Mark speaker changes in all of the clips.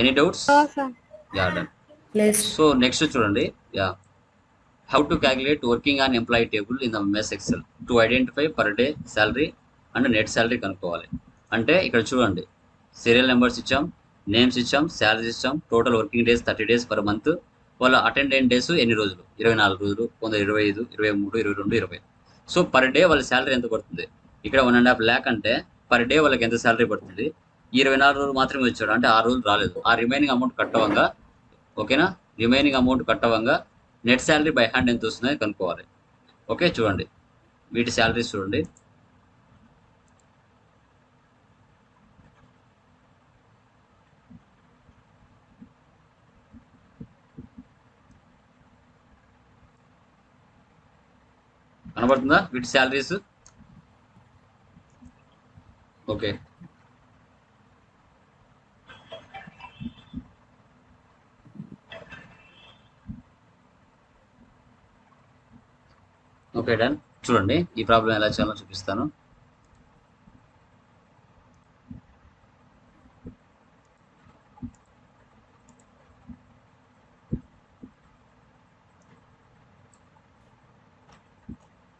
Speaker 1: Any doubts. Ya done. So next చూడండి. Ya how to calculate working on employee table in the MS Excel to identify per day salary and net salary కనుక్కోవాలి. అంటే ఇక్కడ చూడండి. Serial numbers ఇచ్చాం names ఇచ్చాం salaries ఇచ్చాం total working days thirty days per month వాళ్ళ attendant days ఎన్ని రోజులు? ఇరవై నాలుగు రోజులు కొందరు ఇరవై ఐదు ఇరవై మూడు ఇరవై రెండు ఇరవై. సో పర్ డే వాళ్ళ శాలరీ ఎంత పడుతుంది? ఇక్కడ వన్ అండ్ హాఫ్ ల్యాక్ అంటే పర్ డే వాళ్ళకి ఎంత శాలరీ పడుతుంది? ఇరవై నాలుగు రోజులు మాత్రమే వచ్చాడు అంటే ఆరు రోజులు రాలేదు. ఆ రిమైనింగ్ అమౌంట్ కట్టవంగా ఓకేనా? రిమైనింగ్ అమౌంట్ కట్టవంగా నెట్ శాలరీ బై హ్యాండ్ ఎంత వస్తుందో కనుక్కోవాలి. ఓకే చూడండి. వీటి శాలరీస్ చూడండి. కనబడుతుందా? వీటి శాలరీస్ ఓకే. ఓకే డన్ చూడండి ఈ ప్రాబ్లం ఎలా చేయాలో చూపిస్తాను.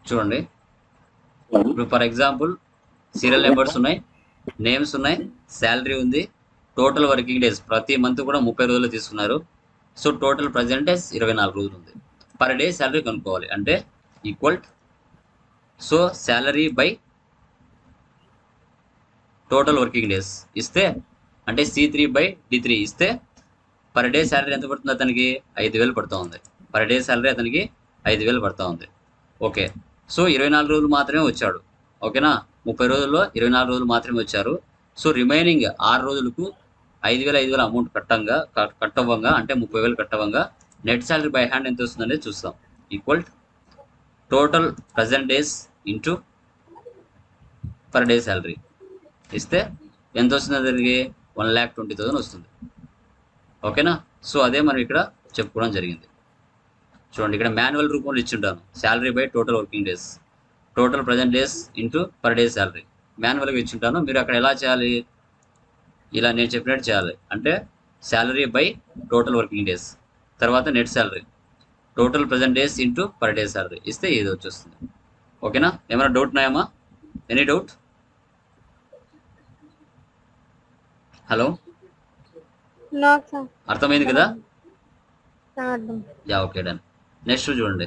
Speaker 1: చూడండి. ఇప్పుడు ఫర్ ఎగ్జాంపుల్ సీరియల్ నెంబర్స్ ఉన్నాయి నేమ్స్ ఉన్నాయి శాలరీ ఉంది టోటల్ వర్కింగ్ డేస్ ప్రతి మంత్ కూడా ముప్పై రోజులు తీసుకున్నారు. సో టోటల్ ప్రజెంట్ డేస్ ఇరవై నాలుగు రోజులు ఉంది. పర్ డే శాలరీ కనుక్కోవాలి. అంటే equal so salary by total working days ఇస్తే అంటే C three by D three ఇస్తే పర్ డే శాలరీ ఎంత పడుతుంది అతనికి? ఐదు వేలు పడుతూ ఉంది. పర్ డే శాలరీ అతనికి ఐదు వేలు పడుతూ ఉంది. ఓకే సో ఇరవై నాలుగు రోజులు మాత్రమే వచ్చాడు. ఓకేనా ముప్పై రోజుల్లో ఇరవై నాలుగు రోజులు మాత్రమే వచ్చారు. సో రిమైనింగ్ ఆరు రోజులకు ఐదు వేల ఐదు వేల అమౌంట్ కట్టంగా కట్టవ్వంగా అంటే ముప్పై వేలు కట్టవంగా నెట్ శాలరీ బై హ్యాండ్ ఎంత వస్తుందనేది చూస్తాం. Equal total present days into per day salary ఇస్తే ఎంత వస్తుంది దానికి వన్ ల్యాక్ ట్వంటీ థౌసండ్ వస్తుంది. ఓకేనా సో అదే మనం ఇక్కడ చెప్పుకోవడం జరిగింది. చూడండి ఇక్కడ మాన్యువల్ రూపంలో ఇచ్చింటాను. Salary by total working days total present days into per day salary మాన్యువల్గా ఇచ్చింటాను. మీరు అక్కడ ఎలా చేయాలి? ఇలా నేను చెప్పినట్టు చేయాలి. అంటే salary by total working days తర్వాత net salary total present days into per day salary ఇస్తే ఇది వచ్చేస్తుంది? ఓకేనా? ఏమైనా డౌట్ ఉన్నాయమ్మా? Any doubt hello. అర్థమైంది కదా. యా ఓకే డన్ నెక్స్ట్ చూడండి.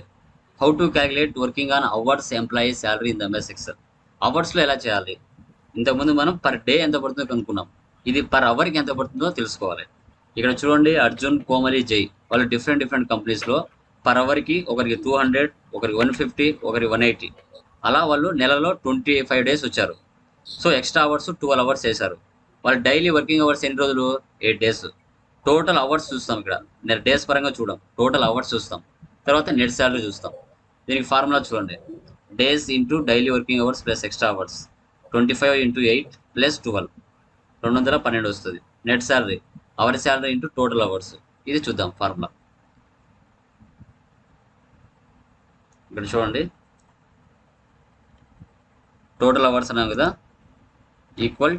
Speaker 1: How to calculate working on hours employee salary in the MS Excel అవర్స్లో ఎలా చేయాలి? ఇంతకుముందు మనం పర్ డే ఎంత పడుతుందో కనుక్కున్నాం. ఇది పర్ అవర్కి ఎంత పడుతుందో తెలుసుకోవాలి. ఇక్కడ చూడండి అర్జున్ కోమలి జై వాళ్ళు డిఫరెంట్ డిఫరెంట్ కంపెనీస్లో పర్ అవర్కి ఒకరికి టూ హండ్రెడ్ ఒకరికి వన్ ఫిఫ్టీ ఒకరికి వన్ ఎయిటీ. అలా వాళ్ళు నెలలో ట్వంటీ ఫైవ్ డేస్ వచ్చారు. So extra hours twelve hours చేశారు. వాళ్ళు డైలీ వర్కింగ్ అవర్స్ ఎన్ని రోజులు? Eight days. టోటల్ అవర్స్ చూస్తాం ఇక్కడ. నేను డేస్ పరంగా చూడం. టోటల్ అవర్స్ చూస్తాం. తర్వాత నెట్ శాలరీ చూస్తాం. దీనికి ఫార్ములా చూడండి. Days into daily working hours plus extra hours. Twenty five into eight plus twelve. రెండు వందల పన్నెండు వస్తుంది. Net salary hour salary into total hours. ఇది చూద్దాం ఫార్ములా. ఇక్కడ చూడండి. టోటల్ అవర్స్ అన్నాం కదా. Equal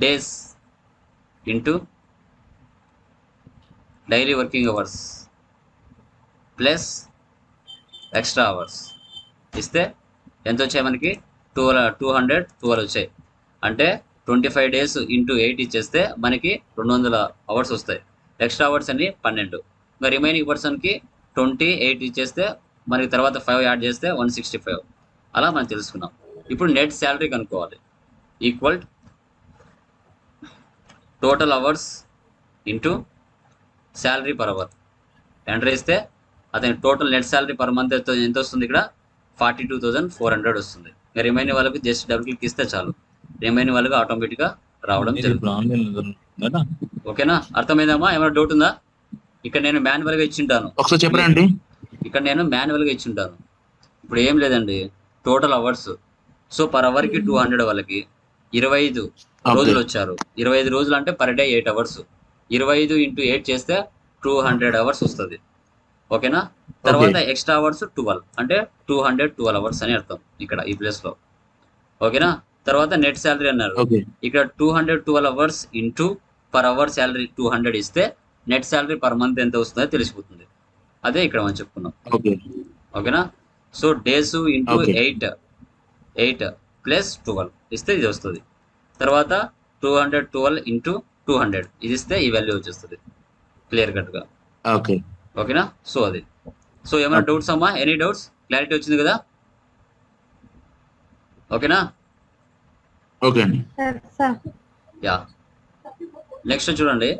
Speaker 1: days into daily working hours plus extra hours ఇస్తే ఎంత వచ్చాయి మనకి? టూ టూ హండ్రెడ్ ట్వెల్వ్ వచ్చాయి. అంటే twenty five days into eight ఇచ్చేస్తే మనకి రెండు వందల అవర్స్ వస్తాయి. ఎక్స్ట్రా అవర్స్ అన్ని పన్నెండు. ఇంకా రిమైనింగ్ పర్సన్కి ట్వంటీ ఎయిట్ ఇచ్చేస్తే మనకి తర్వాత ఫైవ్ యాడ్ చేస్తే వన్ సిక్స్టీ ఫైవ్ అలా మనం తెలుసుకున్నాం. ఇప్పుడు నెట్ శాలరీ కనుక్కోవాలి. Equal total hours into salary per hour enter చేస్తే అతని total net salary per month ఎంత వస్తుంది ఇక్కడ? Forty two thousand four hundred వస్తుంది రిమైనింగ్ వాళ్ళకి జస్ట్ డబుల్ క్లిక్ ఇస్తే చాలు. రిమైనింగ్ వాళ్ళకి ఆటోమేటిక్గా రావడం జరుగుతుంది. ఓకేనా అర్థమైందమ్మా ఏమైనా డౌట్ ఉందా? ఇక్కడ నేను మాన్యువల్గా ఇచ్చింటాను.
Speaker 2: ఒకసారి చెప్పరా అండి.
Speaker 1: ఇక్కడ నేను మాన్యువల్గా ఇచ్చింటాను. ఇప్పుడు ఏం లేదండి టోటల్ అవర్స్ సో పర్ అవర్కి టూ హండ్రెడ్ వాళ్ళకి ఇరవై ఐదు రోజులు వచ్చారు. ఇరవై ఐదు రోజులు అంటే పర్ డే ఎయిట్ అవర్స్ ఇరవై ఐదు ఇంటూ ఎయిట్ చేస్తే టూ హండ్రెడ్ అవర్స్ వస్తుంది. ఓకేనా? తర్వాత ఎక్స్ట్రా అవర్స్ ట్వెల్వ్ అంటే టూ హండ్రెడ్ ట్వెల్వ్ అవర్స్ అని అర్థం ఇక్కడ ఈ ప్లేస్లో. ఓకేనా? తర్వాత నెట్ శాలరీ అన్నారు. ఇక్కడ two hundred twelve hours into per hour salary two hundred ఇస్తే నెట్ శాలరీ పర్ మంత్ ఎంత వస్తుందో తెలిసిపోతుంది. అదే ఇక్కడ మనం చెప్పుకున్నాం.
Speaker 2: ఓకే.
Speaker 1: ఓకేనా? So days into. Eight eight plus twelve. ఇస్తే ఇది వస్తుంది. తర్వాత two hundred twelve into two hundred. ఇది ఇస్తే ఈ వాల్యూ వచ్చేస్తుంది. క్లియర్ కట్గా
Speaker 2: ఓకే.
Speaker 1: ఓకేనా? సో అది. సో ఏమైనా. డౌట్స్ అమ్మా? ఎనీ డౌట్స్ క్లారిటీ వచ్చింది కదా? ఓకేనా?
Speaker 2: ఓకే అండి.
Speaker 3: Sir sir.
Speaker 1: యా. నెక్స్ట్ చూడండి.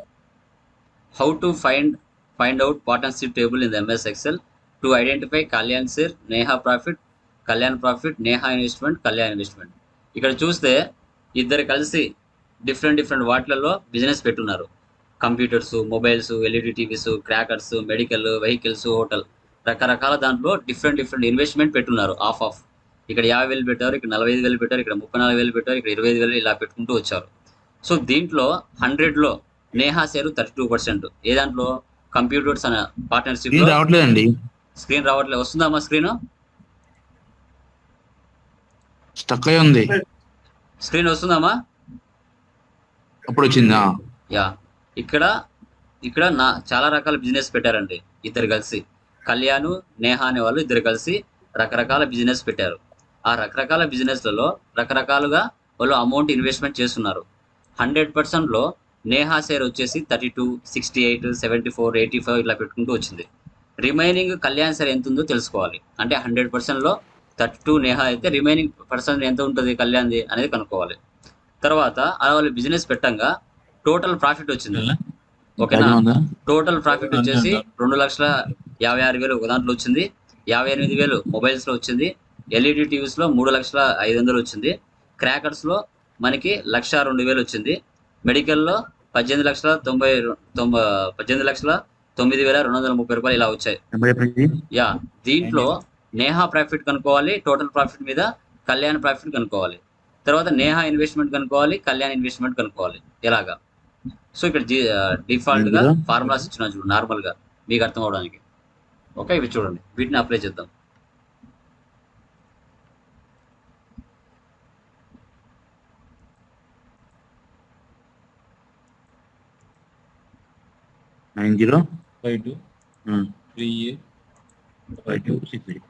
Speaker 1: How to find find out partnership table in MS Excel to identify Kalyan share Neha profit Kalyan profit Neha investment Kalyan investment ఇక్కడ చూస్తే ఇద్దరు కలిసి డిఫరెంట్ డిఫరెంట్ వాటిలలో బిజినెస్ పెట్టున్నారు. Computers mobiles LED TVs crackers medical vehicles hotel రకరకాల దాంట్లో different different investment పెట్టున్నారు. Half half ఇక్కడ యాభై వేలు పెట్టారు ఇక్కడ నలభై ఐదు వేలు పెట్టారు ఇక్కడ ముప్పై నాలుగు వేలు పెట్టారు ఇక్కడ ఇరవై ఐదు వేలు ఇలా పెట్టుకుంటూ వచ్చారు. సో దీంట్లో హండ్రెడ్లో Neha share thirty two percent. ఏ దాంట్లో? కంప్యూటర్స్ అనే పార్ట్నర్షిప్
Speaker 2: రావట్లేదండి.
Speaker 1: స్క్రీన్ రావట్లేదు వస్తుందమ్మా స్క్రీన్
Speaker 2: స్టక్ అయి ఉంది.
Speaker 1: స్క్రీన్ వస్తుందమ్మా?
Speaker 2: అప్పుడు వచ్చిందా
Speaker 1: యా. ఇక్కడ ఇక్కడ నా చాలా రకాల బిజినెస్ పెట్టారండి ఇద్దరు కలిసి. కళ్యాణ్ నేహా అనే వాళ్ళు ఇద్దరు కలిసి రకరకాల బిజినెస్ పెట్టారు. ఆ రకరకాల బిజినెస్లలో రకరకాలుగా వాళ్ళు అమౌంట్ ఇన్వెస్ట్మెంట్ చేస్తున్నారు. హండ్రెడ్ పర్సెంట్లో నేహా షేర్ వచ్చేసి thirty two sixty eight seventy four eighty five ఇట్లా పెట్టుకుంటూ వచ్చింది. రిమైనింగ్ కళ్యాణ్ షేర్ ఎంత ఉందో తెలుసుకోవాలి. అంటే హండ్రెడ్ పర్సెంట్లో థర్టీ టూ నేహా అయితే రిమైనింగ్ పర్సెంట్ ఎంత ఉంటుంది కళ్యాణ్ది అనేది కనుక్కోవాలి. తర్వాత అలా వాళ్ళు బిజినెస్ పెట్టంగా టోటల్ ప్రాఫిట్ వచ్చింది. ఓకేనా? టోటల్ ప్రాఫిట్ వచ్చేసి రెండు లక్షల యాభై ఆరు వేలు ఒక దాంట్లో వచ్చింది. యాభై ఎనిమిది వేలు మొబైల్స్లో వచ్చింది. ఎల్ఈడి టీవీస్లో మూడు లక్షల ఐదు వందలు వచ్చింది. క్రాకర్స్లో మనకి లక్ష రెండు వేలు వచ్చింది. మెడికల్లో పద్దెనిమిది లక్షల తొంభై తొంభై పద్దెనిమిది లక్షల తొమ్మిది వేల రెండు వందల ముప్పై రూపాయలు ఇలా వచ్చాయి. యా దీంట్లో నేహా ప్రాఫిట్ కనుక్కోవాలి టోటల్ ప్రాఫిట్ మీద కళ్యాణ్ ప్రాఫిట్ కనుక్కోవాలి. తర్వాత నేహా ఇన్వెస్ట్మెంట్ కనుక్కోవాలి కళ్యాణ్ ఇన్వెస్ట్మెంట్ కనుక్కోవాలి. ఎలాగా? సో ఇక్కడ
Speaker 2: డిఫాల్ట్గా?
Speaker 1: ఫార్ములాస్ ఇచ్చిన చూడు నార్మల్గా మీకు అర్థం అవడానికి. ఓకే ఇవి చూడండి. వీటిని అప్లై చేద్దాం.
Speaker 2: Nine zero
Speaker 4: five two. Three A.
Speaker 2: Five two six eight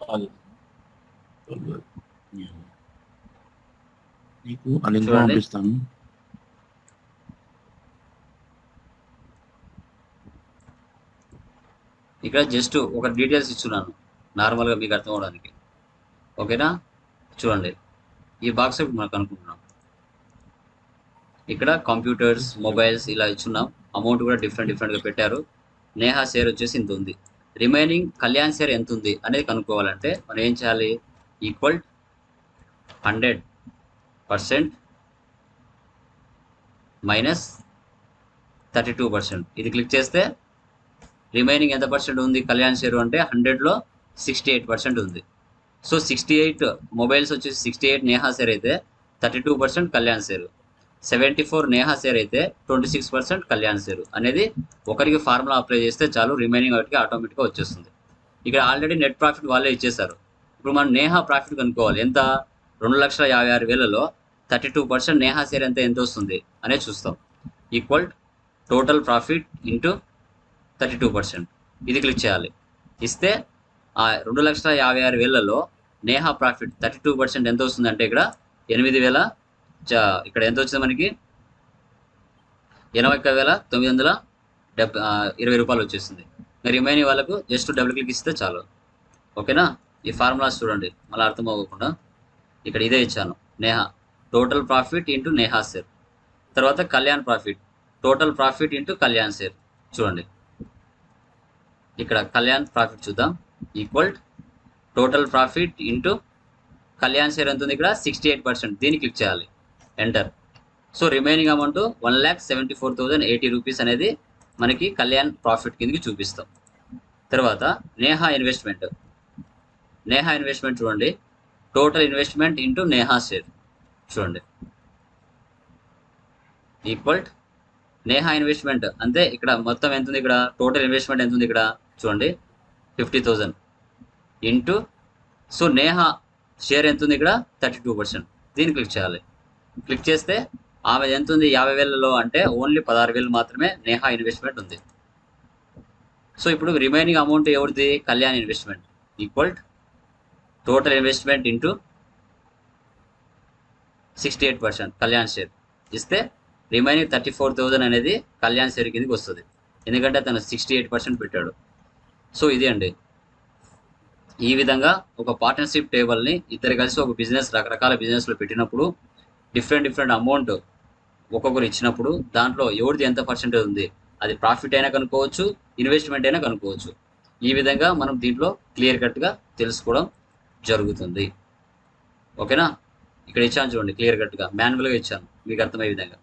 Speaker 4: call
Speaker 2: మీకు ఆ లింక్. పంపిస్తాను.
Speaker 1: ఇక్కడ జస్ట్ ఒక డీటెయిల్స్ ఇస్తున్నాను నార్మల్గా మీకు అర్థం అవడానికి. ఓకేనా చూడండి. ఈ బాక్స్ మనకు అనుకుంటున్నాం. ఇక్కడ కంప్యూటర్స్ మొబైల్స్ ఇలా ఇచ్చున్నాం. అమౌంట్ కూడా డిఫరెంట్ డిఫరెంట్గా పెట్టారు. నేహా షేర్ వచ్చేసి ఇంత ఉంది. రిమైనింగ్ కళ్యాణ్ షేర్ ఎంత ఉంది అనేది కనుక్కోవాలంటే మనం ఏం చేయాలి? Equal hundred percent minus thirty two percent ఇది క్లిక్ చేస్తే రిమైనింగ్ ఎంత పర్సెంట్ ఉంది? కళ్యాణ్ షేర్ అంటే హండ్రెడ్లో సిక్స్టీ ఎయిట్ పర్సెంట్ ఉంది. సో సిక్స్టీ ఎయిట్ మొబైల్స్ వచ్చేసి సిక్స్టీ ఎయిట్ నేహా షేర్ అయితే thirty two percent Kalyan share seventy four Neha share అయితే twenty six percent Kalyan share అనేది ఒకరికి ఫార్ములా అప్లై చేస్తే చాలు రిమైనింగ్ వాటికి ఆటోమేటిక్గా వచ్చేస్తుంది. ఇక్కడ ఆల్రెడీ నెట్ ప్రాఫిట్ వాళ్ళే ఇచ్చేశారు. ఇప్పుడు మనం నేహా ప్రాఫిట్ కనుక్కోవాలి. ఎంత? రెండు లక్షల యాభై ఆరు వేలలో thirty two percent Neha share ఎంత ఎంత వస్తుంది అనేది చూస్తాం. Equal total profit into thirty two percent. ఇది క్లిక్ చేయాలి. ఇస్తే ఆ రెండు లక్షల యాభై ఆరు వేలలో Neha profit thirty two percent ఎంత వస్తుంది అంటే ఇక్కడ ఎనిమిది వేల ఇక్కడ ఎంత వచ్చింది మనకి? ఎనభై ఒక్క వేల తొమ్మిది వందల డెబ్ ఇరవై రూపాయలు వచ్చేసింది. రిమైనింగ్ వాళ్ళకు జస్ట్ డబుల్ క్లిక్ ఇస్తే చాలు. ఓకేనా? ఈ ఫార్ములాస్ చూడండి. మళ్ళీ అర్థం అవ్వకుండా. ఇక్కడ ఇదే ఇచ్చాను. Neha. Total profit into Neha share తర్వాత Kalyan profit total profit into Kalyan share చూడండి. ఇక్కడ కళ్యాణ్ ప్రాఫిట్ చూద్దాం. Equal total profit into Kalyan share ఎంత ఉంది ఇక్కడ? సిక్స్టీ ఎయిట్ పర్సెంట్ దీన్ని క్లిక్ చేయాలి. Enter so remaining amount one lakh seventy four thousand eighty rupees అనేది మనకి కళ్యాణ్ ప్రాఫిట్ కిందకి చూపిస్తాం. తర్వాత నేహా ఇన్వెస్ట్మెంట్ నేహా ఇన్వెస్ట్మెంట్ చూడండి. Total investment into Neha share చూడండి. ఈక్వల్ నేహా ఇన్వెస్ట్మెంట్ అంటే ఇక్కడ మొత్తం ఎంత ఉంది ఇక్కడ? టోటల్ ఇన్వెస్ట్మెంట్ ఎంత ఉంది ఇక్కడ? చూడండి. Fifty thousand into so Neha share ఎంత ఉంది ఇక్కడ? థర్టీ టూ పర్సెంట్ దీన్ని క్లిక్ చేయాలి. క్లిక్ చేస్తే ఆమె ఎంత ఉంది? యాభై వేలలో అంటే ఓన్లీ పదహారు వేలు మాత్రమే నేహా ఇన్వెస్ట్మెంట్ ఉంది. సో ఇప్పుడు రిమైనింగ్ అమౌంట్ ఎవరిది? Kalyan investment. Equal total investment into sixty eight percent Kalyan share. ఇస్తే రిమైనింగ్ థర్టీ ఫోర్ థౌజండ్ అనేది కళ్యాణ్ షేర్ కిందకి వస్తుంది. ఎందుకంటే తను సిక్స్టీ ఎయిట్ పర్సెంట్ పెట్టాడు. సో ఇది అండి. ఈ విధంగా ఒక పార్ట్నర్షిప్ టేబుల్ని ఇద్దరు కలిసి ఒక బిజినెస్ రకరకాల బిజినెస్లో పెట్టినప్పుడు డిఫరెంట్ డిఫరెంట్ అమౌంట్ ఒక్కొక్కరు ఇచ్చినప్పుడు దాంట్లో ఎవరిది ఎంత పర్సెంటేజ్ ఉంది? అది ప్రాఫిట్ అయినా కనుక్కోవచ్చు ఇన్వెస్ట్మెంట్ అయినా కనుక్కోవచ్చు. ఈ విధంగా మనం దీంట్లో క్లియర్ కట్గా తెలుసుకోవడం జరుగుతుంది. ఓకేనా? ఇక్కడ ఇచ్చాను చూడండి క్లియర్ కట్గా మాన్యువల్గా ఇచ్చాను. మీకు అర్థమయ్యే విధంగా.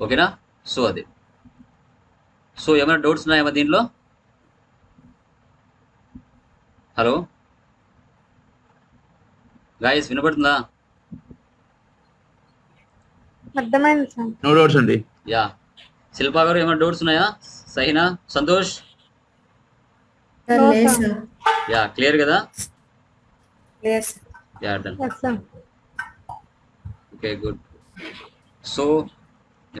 Speaker 1: ఓకేనా? సో అది. సో ఏమైనా డౌట్స్ ఉన్నాయేమో దీనిలో హలో? గాయస్ వినపడుతుందా?
Speaker 3: అర్థమైంది సార్.
Speaker 2: నో డౌట్స్ అండి.
Speaker 1: యా. శిల్పా గారు ఏమైనా డౌట్స్ ఉన్నాయా? సహినా? సంతోష్? యా క్లియర్ కదా? Ya done okay good. So